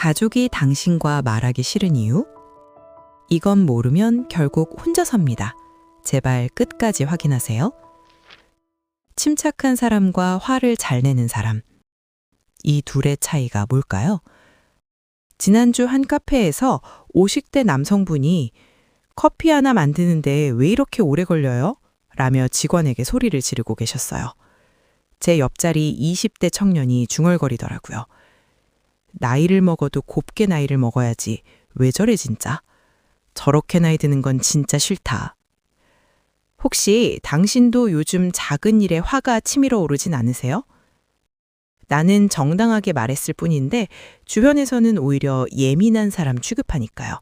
가족이 당신과 말하기 싫은 이유? 이건 모르면 결국 혼자 섭니다. 제발 끝까지 확인하세요. 침착한 사람과 화를 잘 내는 사람. 이 둘의 차이가 뭘까요? 지난주 한 카페에서 50대 남성분이 커피 하나 만드는데 왜 이렇게 오래 걸려요? 라며 직원에게 소리를 지르고 계셨어요. 제 옆자리 20대 청년이 중얼거리더라고요. 나이를 먹어도 곱게 나이를 먹어야지. 왜 저래 진짜? 저렇게 나이 드는 건 진짜 싫다. 혹시 당신도 요즘 작은 일에 화가 치밀어 오르진 않으세요? 나는 정당하게 말했을 뿐인데 주변에서는 오히려 예민한 사람 취급하니까요.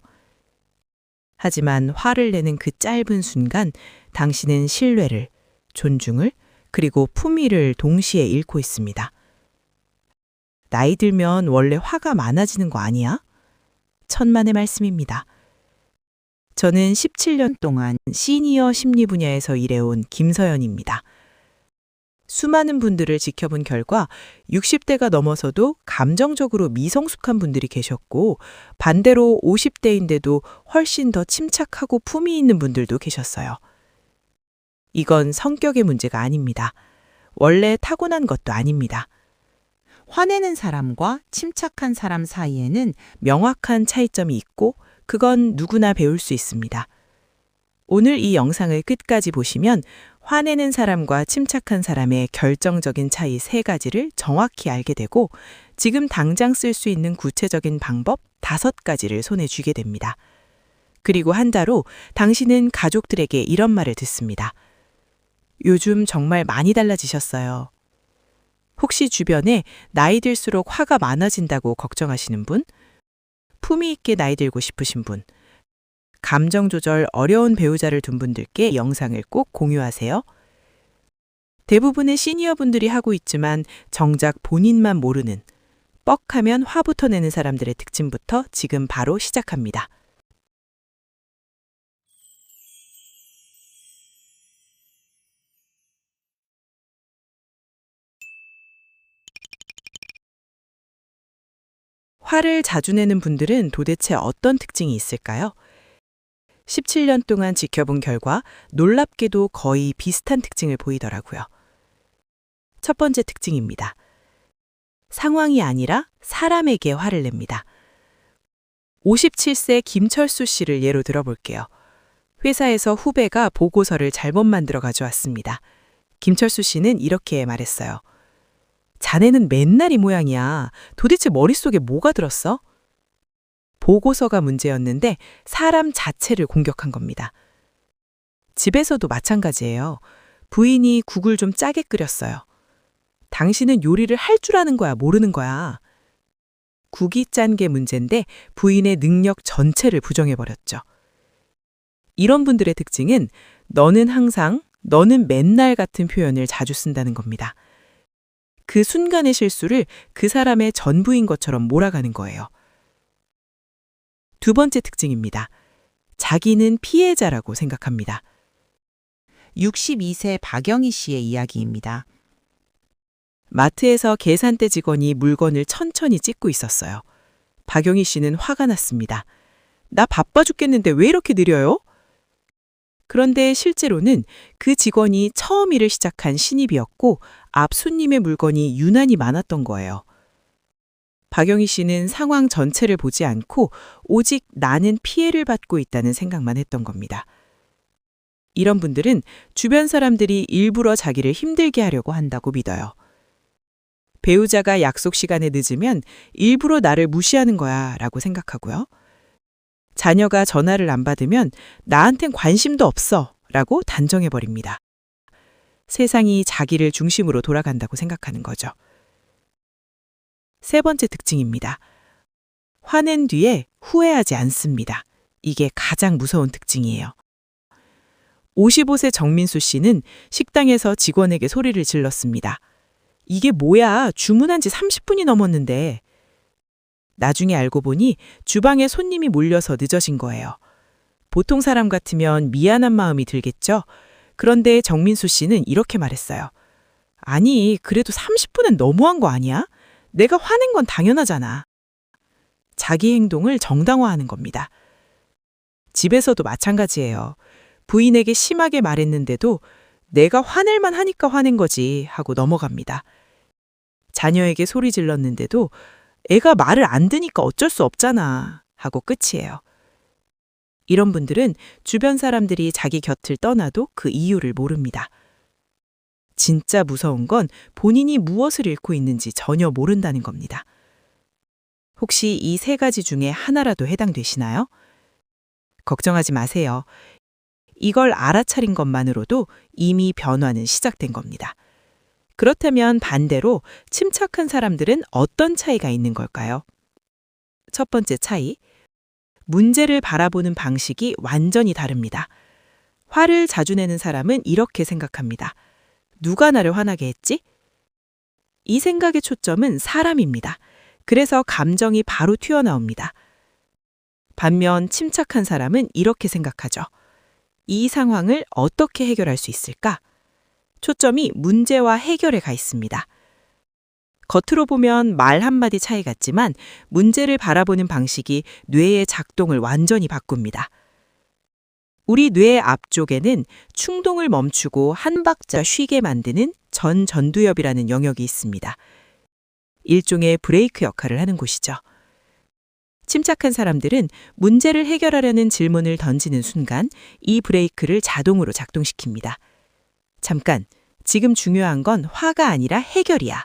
하지만 화를 내는 그 짧은 순간 당신은 신뢰를, 존중을, 그리고 품위를 동시에 잃고 있습니다. 나이 들면 원래 화가 많아지는 거 아니야? 천만의 말씀입니다. 저는 17년 동안 시니어 심리 분야에서 일해온 김서연입니다. 수많은 분들을 지켜본 결과 60대가 넘어서도 감정적으로 미성숙한 분들이 계셨고 반대로 50대인데도 훨씬 더 침착하고 품위 있는 분들도 계셨어요. 이건 성격의 문제가 아닙니다. 원래 타고난 것도 아닙니다. 화내는 사람과 침착한 사람 사이에는 명확한 차이점이 있고 그건 누구나 배울 수 있습니다. 오늘 이 영상을 끝까지 보시면 화내는 사람과 침착한 사람의 결정적인 차이 세 가지를 정확히 알게 되고 지금 당장 쓸 수 있는 구체적인 방법 다섯 가지를 손에 쥐게 됩니다. 그리고 한달후 당신은 가족들에게 이런 말을 듣습니다. 요즘 정말 많이 달라지셨어요. 혹시 주변에 나이 들수록 화가 많아진다고 걱정하시는 분? 품위 있게 나이 들고 싶으신 분? 감정 조절 어려운 배우자를 둔 분들께 영상을 꼭 공유하세요. 대부분의 시니어 분들이 하고 있지만 정작 본인만 모르는 뻑하면 화부터 내는 사람들의 특징부터 지금 바로 시작합니다. 화를 자주 내는 분들은 도대체 어떤 특징이 있을까요? 17년 동안 지켜본 결과 놀랍게도 거의 비슷한 특징을 보이더라고요. 첫 번째 특징입니다. 상황이 아니라 사람에게 화를 냅니다. 57세 김철수 씨를 예로 들어볼게요. 회사에서 후배가 보고서를 잘못 만들어 가져왔습니다. 김철수 씨는 이렇게 말했어요. 자네는 맨날 이 모양이야. 도대체 머릿속에 뭐가 들었어? 보고서가 문제였는데 사람 자체를 공격한 겁니다. 집에서도 마찬가지예요. 부인이 국을 좀 짜게 끓였어요. 당신은 요리를 할 줄 아는 거야, 모르는 거야. 국이 짠 게 문제인데 부인의 능력 전체를 부정해버렸죠. 이런 분들의 특징은 너는 항상, 너는 맨날 같은 표현을 자주 쓴다는 겁니다. 그 순간의 실수를 그 사람의 전부인 것처럼 몰아가는 거예요. 두 번째 특징입니다. 자기는 피해자라고 생각합니다. 62세 박영희 씨의 이야기입니다. 마트에서 계산대 직원이 물건을 천천히 찍고 있었어요. 박영희 씨는 화가 났습니다. 나 바빠 죽겠는데 왜 이렇게 느려요? 그런데 실제로는 그 직원이 처음 일을 시작한 신입이었고 앞 손님의 물건이 유난히 많았던 거예요. 박영희 씨는 상황 전체를 보지 않고 오직 나는 피해를 받고 있다는 생각만 했던 겁니다. 이런 분들은 주변 사람들이 일부러 자기를 힘들게 하려고 한다고 믿어요. 배우자가 약속 시간에 늦으면 일부러 나를 무시하는 거야 라고 생각하고요. 자녀가 전화를 안 받으면 나한텐 관심도 없어 라고 단정해버립니다. 세상이 자기를 중심으로 돌아간다고 생각하는 거죠. 세 번째 특징입니다. 화낸 뒤에 후회하지 않습니다. 이게 가장 무서운 특징이에요. 55세 정민수 씨는 식당에서 직원에게 소리를 질렀습니다. 이게 뭐야? 주문한 지 30분이 넘었는데. 나중에 알고 보니 주방에 손님이 몰려서 늦어진 거예요. 보통 사람 같으면 미안한 마음이 들겠죠? 그런데 정민수 씨는 이렇게 말했어요. 아니, 그래도 30분은 너무한 거 아니야? 내가 화낸 건 당연하잖아. 자기 행동을 정당화하는 겁니다. 집에서도 마찬가지예요. 부인에게 심하게 말했는데도 내가 화낼만 하니까 화낸 거지 하고 넘어갑니다. 자녀에게 소리 질렀는데도 애가 말을 안 듣니까 어쩔 수 없잖아 하고 끝이에요. 이런 분들은 주변 사람들이 자기 곁을 떠나도 그 이유를 모릅니다. 진짜 무서운 건 본인이 무엇을 잃고 있는지 전혀 모른다는 겁니다. 혹시 이 세 가지 중에 하나라도 해당되시나요? 걱정하지 마세요. 이걸 알아차린 것만으로도 이미 변화는 시작된 겁니다. 그렇다면 반대로 침착한 사람들은 어떤 차이가 있는 걸까요? 첫 번째 차이. 문제를 바라보는 방식이 완전히 다릅니다. 화를 자주 내는 사람은 이렇게 생각합니다. 누가 나를 화나게 했지? 이 생각의 초점은 사람입니다. 그래서 감정이 바로 튀어나옵니다. 반면 침착한 사람은 이렇게 생각하죠. 이 상황을 어떻게 해결할 수 있을까? 초점이 문제와 해결에 가 있습니다. 겉으로 보면 말 한마디 차이 같지만 문제를 바라보는 방식이 뇌의 작동을 완전히 바꿉니다. 우리 뇌 앞쪽에는 충동을 멈추고 한 박자 쉬게 만드는 전전두엽이라는 영역이 있습니다. 일종의 브레이크 역할을 하는 곳이죠. 침착한 사람들은 문제를 해결하려는 질문을 던지는 순간 이 브레이크를 자동으로 작동시킵니다. 잠깐, 지금 중요한 건 화가 아니라 해결이야.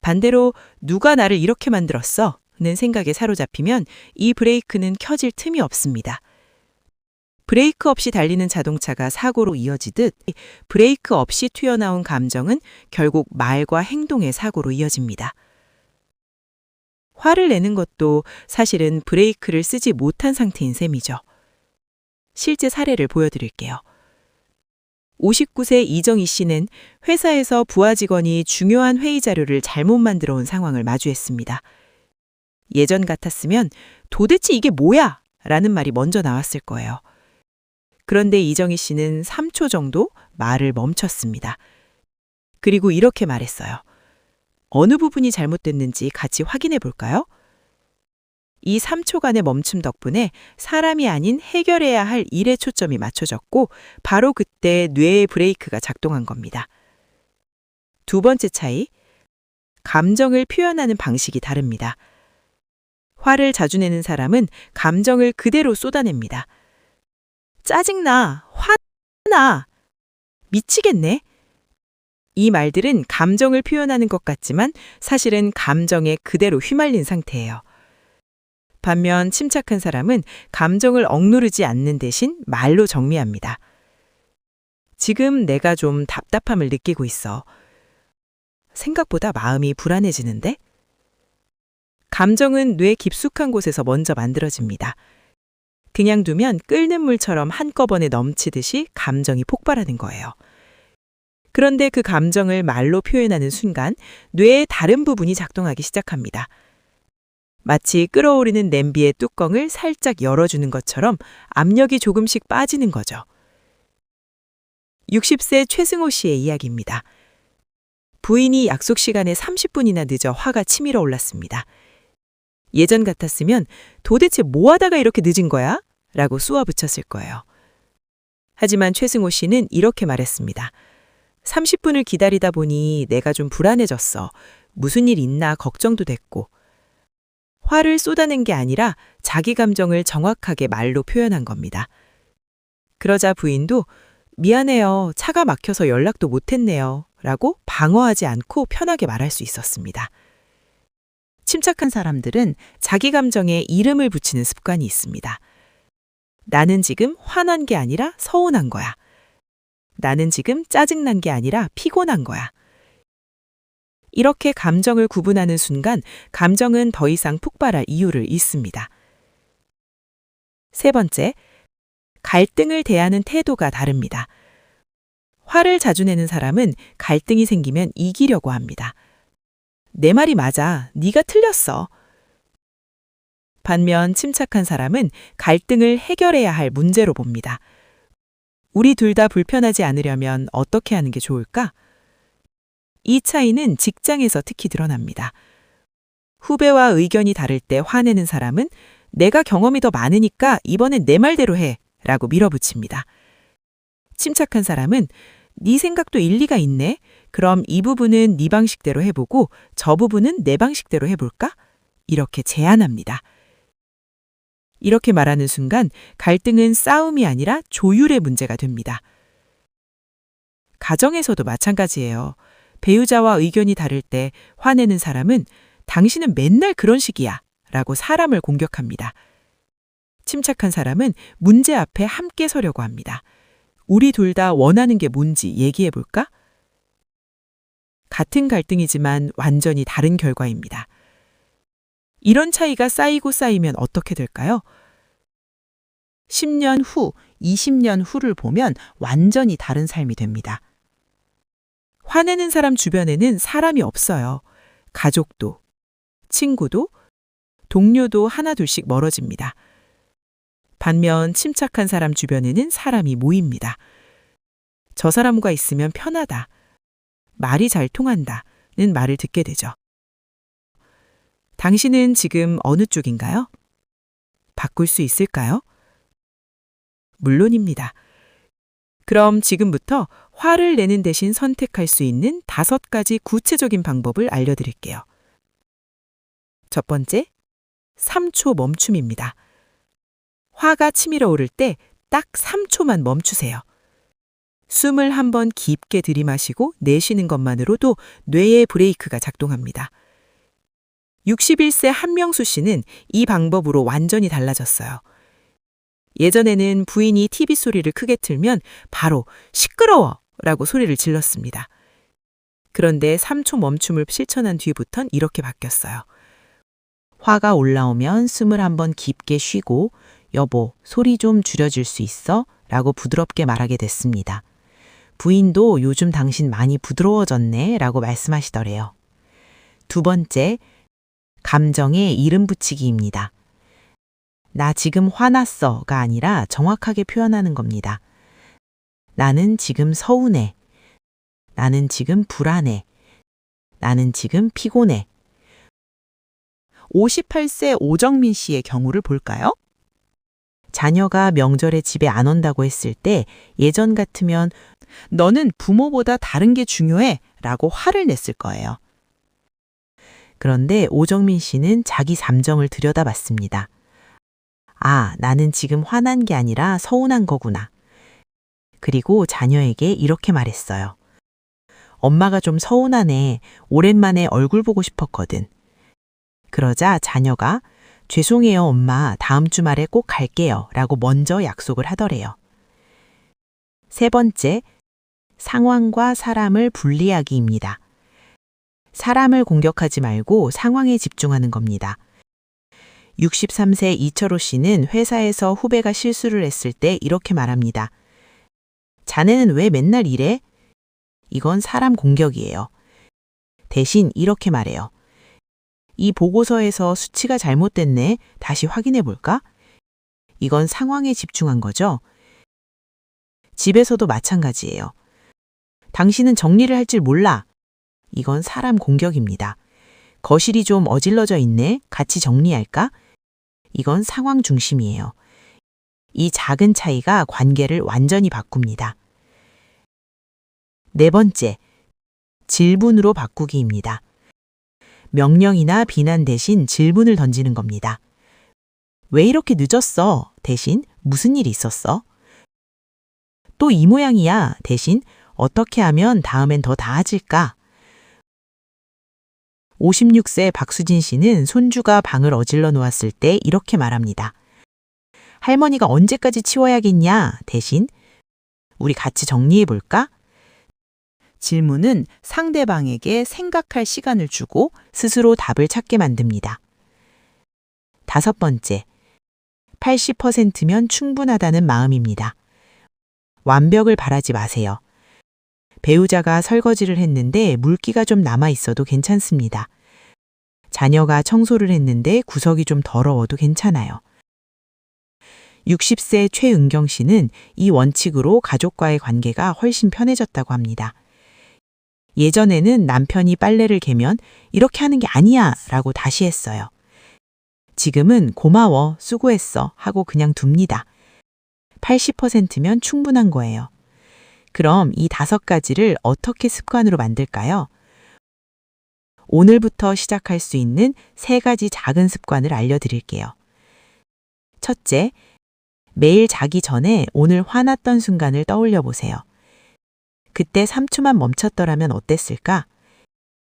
반대로 누가 나를 이렇게 만들었어? 는 생각에 사로잡히면 이 브레이크는 켜질 틈이 없습니다. 브레이크 없이 달리는 자동차가 사고로 이어지듯 브레이크 없이 튀어나온 감정은 결국 말과 행동의 사고로 이어집니다. 화를 내는 것도 사실은 브레이크를 쓰지 못한 상태인 셈이죠. 실제 사례를 보여드릴게요. 59세 이정희 씨는 회사에서 부하 직원이 중요한 회의 자료를 잘못 만들어 온 상황을 마주했습니다. 예전 같았으면 도대체 이게 뭐야? 라는 말이 먼저 나왔을 거예요. 그런데 이정희 씨는 3초 정도 말을 멈췄습니다. 그리고 이렇게 말했어요. 어느 부분이 잘못됐는지 같이 확인해 볼까요? 이 3초간의 멈춤 덕분에 사람이 아닌 해결해야 할 일에 초점이 맞춰졌고 바로 그때 뇌의 브레이크가 작동한 겁니다. 두 번째 차이, 감정을 표현하는 방식이 다릅니다. 화를 자주 내는 사람은 감정을 그대로 쏟아냅니다. 짜증나, 화나, 미치겠네. 이 말들은 감정을 표현하는 것 같지만 사실은 감정에 그대로 휘말린 상태예요. 반면 침착한 사람은 감정을 억누르지 않는 대신 말로 정리합니다. 지금 내가 좀 답답함을 느끼고 있어. 생각보다 마음이 불안해지는데? 감정은 뇌 깊숙한 곳에서 먼저 만들어집니다. 그냥 두면 끓는 물처럼 한꺼번에 넘치듯이 감정이 폭발하는 거예요. 그런데 그 감정을 말로 표현하는 순간 뇌의 다른 부분이 작동하기 시작합니다. 마치 끓어오르는 냄비의 뚜껑을 살짝 열어주는 것처럼 압력이 조금씩 빠지는 거죠. 60세 최승호 씨의 이야기입니다. 부인이 약속 시간에 30분이나 늦어 화가 치밀어 올랐습니다. 예전 같았으면 도대체 뭐 하다가 이렇게 늦은 거야? 라고 쏘아붙였을 거예요. 하지만 최승호 씨는 이렇게 말했습니다. 30분을 기다리다 보니 내가 좀 불안해졌어. 무슨 일 있나 걱정도 됐고. 화를 쏟아낸 게 아니라 자기 감정을 정확하게 말로 표현한 겁니다. 그러자 부인도 미안해요. 차가 막혀서 연락도 못했네요. 라고 방어하지 않고 편하게 말할 수 있었습니다. 침착한 사람들은 자기 감정에 이름을 붙이는 습관이 있습니다. 나는 지금 화난 게 아니라 서운한 거야. 나는 지금 짜증난 게 아니라 피곤한 거야. 이렇게 감정을 구분하는 순간 감정은 더 이상 폭발할 이유를 잊습니다. 세 번째, 갈등을 대하는 태도가 다릅니다. 화를 자주 내는 사람은 갈등이 생기면 이기려고 합니다. 내 말이 맞아. 네가 틀렸어. 반면 침착한 사람은 갈등을 해결해야 할 문제로 봅니다. 우리 둘 다 불편하지 않으려면 어떻게 하는 게 좋을까? 이 차이는 직장에서 특히 드러납니다. 후배와 의견이 다를 때 화내는 사람은 내가 경험이 더 많으니까 이번엔 내 말대로 해 라고 밀어붙입니다. 침착한 사람은 네 생각도 일리가 있네. 그럼 이 부분은 네 방식대로 해보고 저 부분은 내 방식대로 해볼까? 이렇게 제안합니다. 이렇게 말하는 순간 갈등은 싸움이 아니라 조율의 문제가 됩니다. 가정에서도 마찬가지예요. 배우자와 의견이 다를 때 화내는 사람은 당신은 맨날 그런 식이야 라고 사람을 공격합니다. 침착한 사람은 문제 앞에 함께 서려고 합니다. 우리 둘 다 원하는 게 뭔지 얘기해 볼까? 같은 갈등이지만 완전히 다른 결과입니다. 이런 차이가 쌓이고 쌓이면 어떻게 될까요? 10년 후, 20년 후를 보면 완전히 다른 삶이 됩니다. 화내는 사람 주변에는 사람이 없어요. 가족도, 친구도, 동료도 하나둘씩 멀어집니다. 반면 침착한 사람 주변에는 사람이 모입니다. 저 사람과 있으면 편하다. 말이 잘 통한다는 말을 듣게 되죠. 당신은 지금 어느 쪽인가요? 바꿀 수 있을까요? 물론입니다. 그럼 지금부터 화를 내는 대신 선택할 수 있는 다섯 가지 구체적인 방법을 알려드릴게요. 첫 번째, 3초 멈춤입니다. 화가 치밀어 오를 때 딱 3초만 멈추세요. 숨을 한 번 깊게 들이마시고 내쉬는 것만으로도 뇌의 브레이크가 작동합니다. 61세 한명수 씨는 이 방법으로 완전히 달라졌어요. 예전에는 부인이 TV 소리를 크게 틀면 바로 시끄러워! 라고 소리를 질렀습니다. 그런데 3초 멈춤을 실천한 뒤부턴 이렇게 바뀌었어요. 화가 올라오면 숨을 한번 깊게 쉬고 여보, 소리 좀 줄여줄 수 있어? 라고 부드럽게 말하게 됐습니다. 부인도 요즘 당신 많이 부드러워졌네 라고 말씀하시더래요. 두 번째, 감정에 이름 붙이기입니다. 나 지금 화났어가 아니라 정확하게 표현하는 겁니다. 나는 지금 서운해. 나는 지금 불안해. 나는 지금 피곤해. 58세 오정민 씨의 경우를 볼까요? 자녀가 명절에 집에 안 온다고 했을 때 예전 같으면 너는 부모보다 다른 게 중요해 라고 화를 냈을 거예요. 그런데 오정민 씨는 자기 감정을 들여다봤습니다. 아, 나는 지금 화난 게 아니라 서운한 거구나. 그리고 자녀에게 이렇게 말했어요. 엄마가 좀 서운하네. 오랜만에 얼굴 보고 싶었거든. 그러자 자녀가 죄송해요, 엄마. 다음 주말에 꼭 갈게요. 라고 먼저 약속을 하더래요. 세 번째, 상황과 사람을 분리하기입니다. 사람을 공격하지 말고 상황에 집중하는 겁니다. 63세 이철호 씨는 회사에서 후배가 실수를 했을 때 이렇게 말합니다. 자네는 왜 맨날 이래? 이건 사람 공격이에요. 대신 이렇게 말해요. 이 보고서에서 수치가 잘못됐네. 다시 확인해 볼까? 이건 상황에 집중한 거죠. 집에서도 마찬가지예요. 당신은 정리를 할 줄 몰라. 이건 사람 공격입니다. 거실이 좀 어질러져 있네. 같이 정리할까? 이건 상황 중심이에요. 이 작은 차이가 관계를 완전히 바꿉니다. 네 번째, 질문으로 바꾸기입니다. 명령이나 비난 대신 질문을 던지는 겁니다. 왜 이렇게 늦었어? 대신 무슨 일 있었어? 또 이 모양이야. 대신 어떻게 하면 다음엔 더 나아질까? 56세 박수진 씨는 손주가 방을 어질러 놓았을 때 이렇게 말합니다. 할머니가 언제까지 치워야겠냐? 대신 우리 같이 정리해 볼까? 질문은 상대방에게 생각할 시간을 주고 스스로 답을 찾게 만듭니다. 다섯 번째, 80%면 충분하다는 마음입니다. 완벽을 바라지 마세요. 배우자가 설거지를 했는데 물기가 좀 남아 있어도 괜찮습니다. 자녀가 청소를 했는데 구석이 좀 더러워도 괜찮아요. 60세 최은경 씨는 이 원칙으로 가족과의 관계가 훨씬 편해졌다고 합니다. 예전에는 남편이 빨래를 개면 이렇게 하는 게 아니야 라고 다시 했어요. 지금은 고마워, 수고했어 하고 그냥 둡니다. 80%면 충분한 거예요. 그럼 이 다섯 가지를 어떻게 습관으로 만들까요? 오늘부터 시작할 수 있는 세 가지 작은 습관을 알려드릴게요. 첫째, 매일 자기 전에 오늘 화났던 순간을 떠올려 보세요. 그때 3초만 멈췄더라면 어땠을까?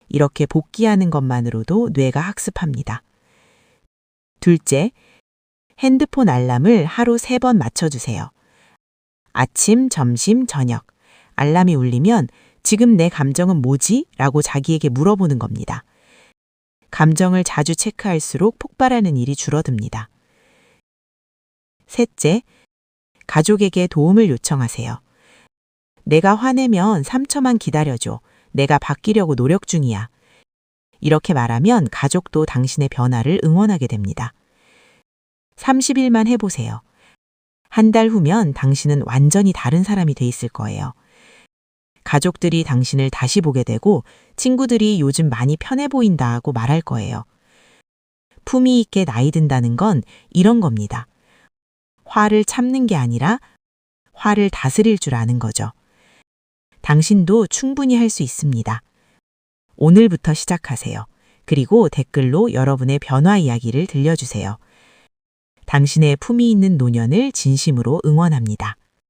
이렇게 복귀하는 것만으로도 뇌가 학습합니다. 둘째, 핸드폰 알람을 하루 세번 맞춰주세요. 아침, 점심, 저녁. 알람이 울리면 지금 내 감정은 뭐지? 라고 자기에게 물어보는 겁니다. 감정을 자주 체크할수록 폭발하는 일이 줄어듭니다. 셋째, 가족에게 도움을 요청하세요. 내가 화내면 3초만 기다려줘. 내가 바뀌려고 노력 중이야. 이렇게 말하면 가족도 당신의 변화를 응원하게 됩니다. 30일만 해보세요. 한 달 후면 당신은 완전히 다른 사람이 돼 있을 거예요. 가족들이 당신을 다시 보게 되고 친구들이 요즘 많이 편해 보인다 하고 말할 거예요. 품위 있게 나이 든다는 건 이런 겁니다. 화를 참는 게 아니라 화를 다스릴 줄 아는 거죠. 당신도 충분히 할 수 있습니다. 오늘부터 시작하세요. 그리고 댓글로 여러분의 변화 이야기를 들려주세요. 당신의 품위 있는 노년을 진심으로 응원합니다.